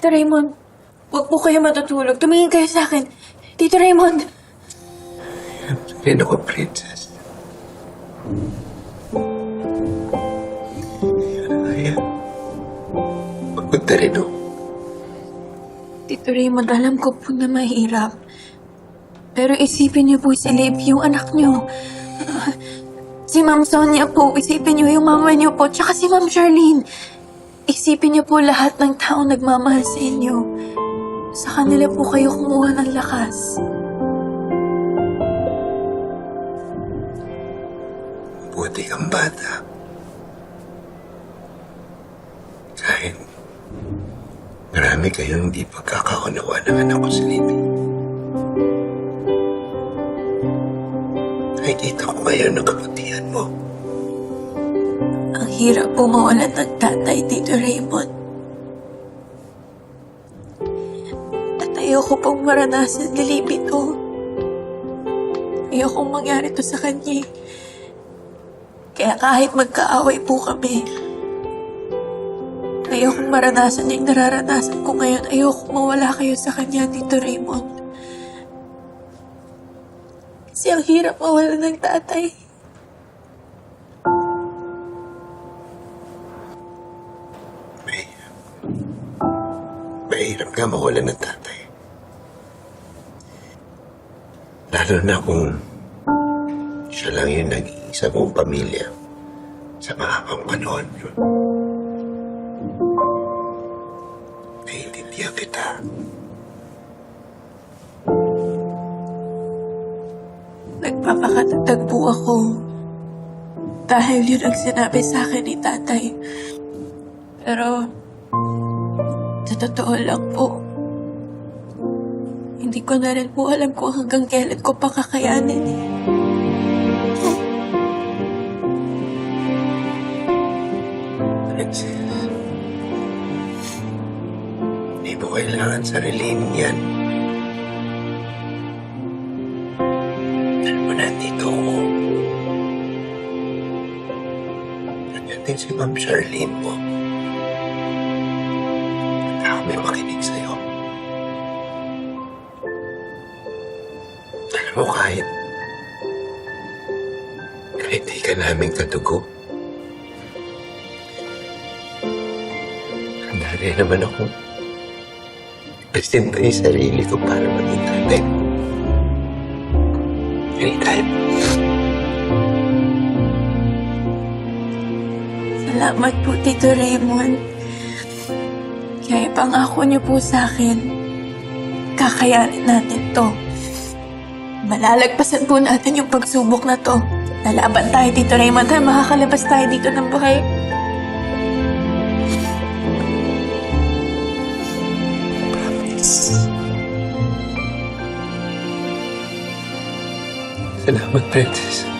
Tito Raymond, huwag po kayo matutulog. Tumingin kayo sa akin. Tito Raymond! Rin ako, princess. Kaya, magpunta rin ako. Tito Raymond, alam ko po na mahirap. Pero isipin niyo po si Liv, yung anak niyo. Si Ma'am Sonia po, isipin niyo yung mama niyo po, tsaka si Ma'am Charlene. Isipin niyo po lahat ng taong nagmamahal sa inyo. Sa kanila po kayo kumuha ng lakas. Buti kang bata. Kahit marami kayong hindi pagkakaunawa ng anak ko si Libby. Nakikita ko ngayon ang kabutihan mo. Hirap po mawalan ng tatay, Tito Raymond. At ayoko pong maranasan ni Libby to. Ayokong mangyari to sa kanya. eh. Kaya kahit magkaaway po kami, ayokong maranasan yung nararanasan ko ngayon. Ayokong mawala kayo sa kanya, Tito Raymond. Kasi ang hirap mawala ng tatay. Mahirap nga mawala ng tatay. Lalo na kung siya lang yung nag-iisa mong pamilya sa mahabang panahon. Naiintindihan kita. Nagpapakatatag po ako. Dahil yun ang sinabi sa akin ni tatay. Pero, totoo lang po, hindi ko na rin po alam kung hanggang kailan ko pa kakayanin eh. Hindi mo kailangan sarilin yan. Alam mo, nandito ako. Nandiyan din si Ma'am Charlene mo. Mo, kahit kahit di ka namin katugo, handa rin naman ako. Presenta yung sarili ko para maging tatay. Anytime. Salamat po, Tito Raymond. Kaya pangako niyo po sa akin, kakayanin natin to. Malalagpasan po natin yung pagsubok na to. Lalaban tayo, Tito Raymond. Tayo makakalabas tayo dito ng buhay. Salamat, Princess.